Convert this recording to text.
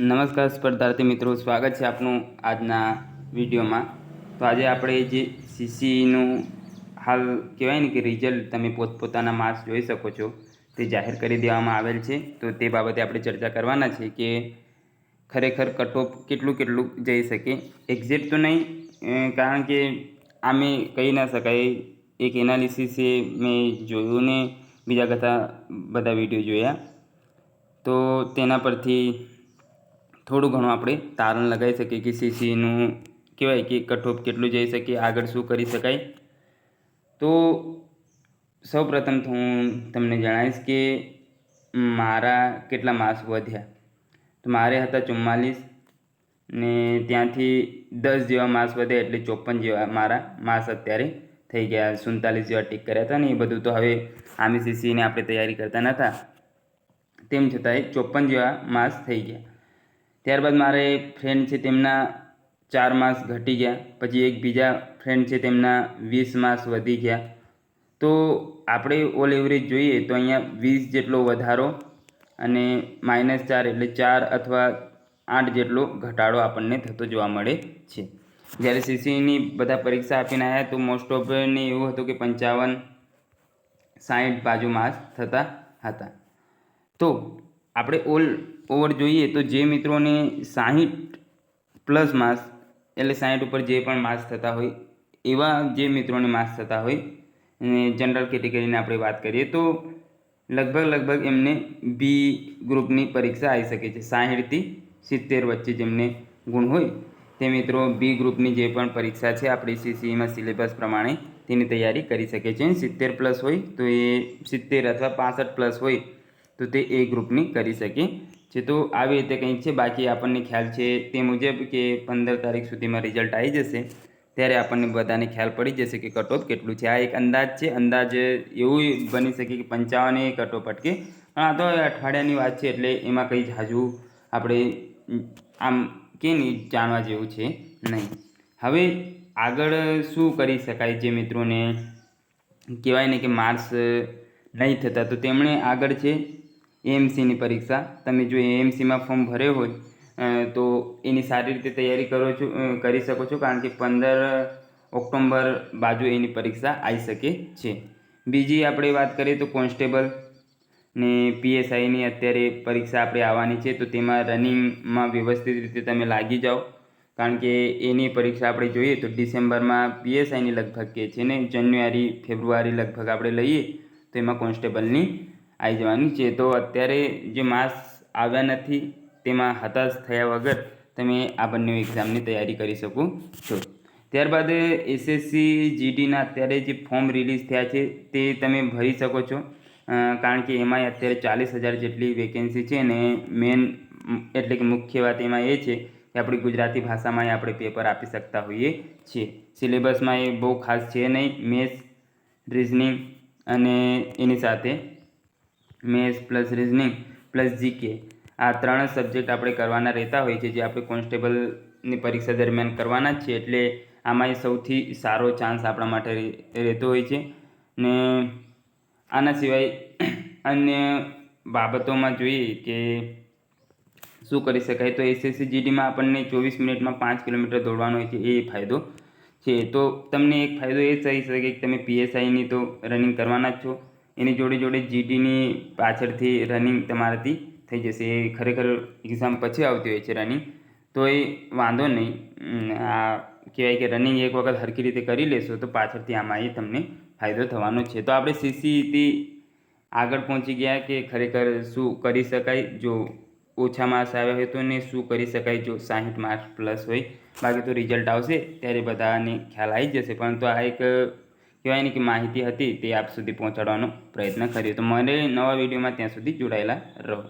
નમસ્કાર સ્પર્ધાર્થી મિત્રો, સ્વાગત છે આપનું આજના વિડીયોમાં. તો આજે આપણે જે સીસીનું હાલ કહેવાય ને કે રિઝલ્ટ તમે પોતપોતાના માર્ક્સ જોઈ શકો છો, તે જાહેર કરી દેવામાં આવેલ છે. તો તે બાબતે આપણે ચર્ચા કરવાના છે કે ખરેખર કટઓફ કેટલું કેટલું જઈ શકે. એક્ઝેક્ટ તો નહીં કારણ કે આમે કહી ના શકાય. એક એનાલિસિસે મેં જોયું ને, બીજા બધા બધા વીડિયો જોયા. તો તેના પરથી થોડું ઘણું આપણે તારણ લગાવી શકીએ કે સીસીનું કહેવાય કે કટઓફ કેટલું જઈ શકે, આગળ શું કરી શકાય. તો સૌપ્રથમ તો હું તમને જણાવીશ કે મારા કેટલા માસ વધ્યા. તો મારે હતા ચુમ્માલીસ ને ત્યાંથી દસ જેવા માસ વધ્યા એટલે ચોપન જેવા મારા માસ અત્યારે થઈ ગયા. સુડતાલીસ જેવા ટીક કર્યા હતા ને એ બધું તો હવે આમી સીસીને આપણે તૈયારી કરતા નહોતા તેમ છતાંય ચોપન જેવા માસ થઈ ગયા. ત્યારબાદ મારે ફ્રેન્ડ છે તેમના ચાર માસ ઘટી ગયા. પછી એક બીજા ફ્રેન્ડ છે તેમના વીસ માસ વધી ગયા. તો આપણે ઓલ એવરેજ જોઈએ તો અહીંયા વીસ જેટલો વધારો અને માઇનસ ચાર એટલે ચાર અથવા આઠ જેટલો ઘટાડો આપણને થતો જોવા મળે છે. જ્યારે સીસીની બધા પરીક્ષા આપીને આવ્યા તો મોસ્ટ ઓફ ને એવું હતું કે પંચાવન સાઠ બાજુ માર્ક્સ થતા હતા. તો આપણે ઓલ ઓવર જોઈએ તો જે મિત્રોને સાહીઠ પ્લસ માસ એટલે સાહીઠ ઉપર જે પણ માસ થતા હોય, એવા જે મિત્રોને માસ થતા હોય, અને જનરલ કેટેગરીની આપણે વાત કરીએ તો લગભગ લગભગ એમને બી ગ્રુપની પરીક્ષા આવી શકે છે. સાહીઠથી સિત્તેર વચ્ચે જેમને ગુણ હોય, તે મિત્રો બી ગ્રુપની જે પણ પરીક્ષા છે, આપણી સીસીઈમાં સિલેબસ પ્રમાણે તેની તૈયારી કરી શકે છે. સિત્તેર પ્લસ હોય તો એ સિત્તેર અથવા પાસઠ પ્લસ હોય તો તે એ ગ્રુપની કરી શકે છે. તો આવી રીતે કંઈક છે, બાકી આપણને ખ્યાલ છે તે મુજબ કે પંદર તારીખ સુધીમાં રિઝલ્ટ આવી જશે, ત્યારે આપણને બધાને ખ્યાલ પડી જશે કે કટઓફ કેટલું છે. આ એક અંદાજ છે, અંદાજ એવું બની શકે કે પંચાવન એ કટઓફ અટકે. પણ આ તો અઠવાડિયાની વાત છે, એટલે એમાં કંઈ જાજુ આપણે આમ કે નહીં, જાણવા જેવું છે નહીં. હવે આગળ શું કરી શકાય જે મિત્રોને? કહેવાય ને કે માર્ક્સ નહીં થતા, તો તેમણે આગળ છે એએમસીની પરીક્ષા. તમે જો એએમસીમાં ફોર્મ ભર્યો હોય તો એની સારી રીતે તૈયારી કરો છો કરી શકો છો, કારણ કે પંદર ઓક્ટોબર બાજુ એની પરીક્ષા આવી શકે છે. બીજી આપણે વાત કરીએ તો કોન્સ્ટેબલ ને પીએસઆઈની અત્યારે પરીક્ષા આપણે આવવાની છે, તો તેમાં રનિંગમાં વ્યવસ્થિત રીતે તમે લાગી જાઓ. કારણ કે એની પરીક્ષા આપણે જોઈએ તો ડિસેમ્બરમાં પીએસઆઈની લગભગ કે છે ને જાન્યુઆરી ફેબ્રુઆરી લગભગ આપણે લઈએ, તો એમાં કોન્સ્ટેબલની આવી જવાની છે. તો અત્યારે જે માર્ક્સ આવ્યા નથી, તેમાં હતાશ થયા વગર તમે આ બંને એક્ઝામની તૈયારી કરી શકો છો. ત્યારબાદ એસએસસી જીડીના અત્યારે જે ફોર્મ રિલીઝ થયા છે, તે તમે ભરી શકો છો. કારણ કે એમાંય અત્યારે ચાલીસ હજાર જેટલી વેકેન્સી છે અને મેન એટલે કે મુખ્ય વાત એમાં એ છે કે આપણી ગુજરાતી ભાષામાં આપણે પેપર આપી શકતા હોઈએ છીએ. સિલેબસમાં એ બહુ ખાસ છે નહીં મેથ્સ રિઝનિંગ અને એની સાથે maths plus reasoning plus GK. આ ત્રણ સબ્જેક્ટ આપણે કરવાના રહેતા હોય છે, જે આપણે કોન્સ્ટેબલની પરીક્ષા દરમિયાન કરવાના જ છે એટલે આમાં સૌથી સારો ચાન્સ આપણા માટે રહેતો હોય છે. ને આના સિવાય અન્ય બાબતોમાં જોઈએ કે શું કરી શકાય, તો એસએસસી જીડીમાં આપણને ચોવીસ મિનિટમાં પાંચ કિલોમીટર દોડવાનો હોય છે, એ ફાયદો છે. તો તમને એક ફાયદો એ થઈ શકે કે તમે પીએસઆઈની તો રનિંગ કરવાના જ છો. એની જોડે જોડે જીટીની પાછળથી રનિંગ તમારાથી થઈ જશે. એ ખરેખર એક્ઝામ પછી આવતી હોય છે રનિંગ તો એ વાંધો નહીં. આ કહેવાય કે રનિંગ એક વખત સરખી રીતે કરી લેશો તો પાછળથી આમાં એ તમને ફાયદો થવાનો છે. તો આપણે સીસીથી આગળ પહોંચી ગયા કે ખરેખર શું કરી શકાય? જો ઓછા માર્ક્સ આવ્યા હોય તો ને શું કરી શકાય? જો સાહીઠ માર્ક્સ પ્લસ હોય, બાકી તો રિઝલ્ટ આવશે, ત્યારે બધાને ખ્યાલ આવી જશે. પરંતુ આ એક કહેવાય ને કે માહિતી હતી તે આપ સુધી પહોંચાડવાનો પ્રયત્ન કર્યો. તો મને નવા વિડીયોમાં ત્યાં સુધી જોડાયેલા રહો.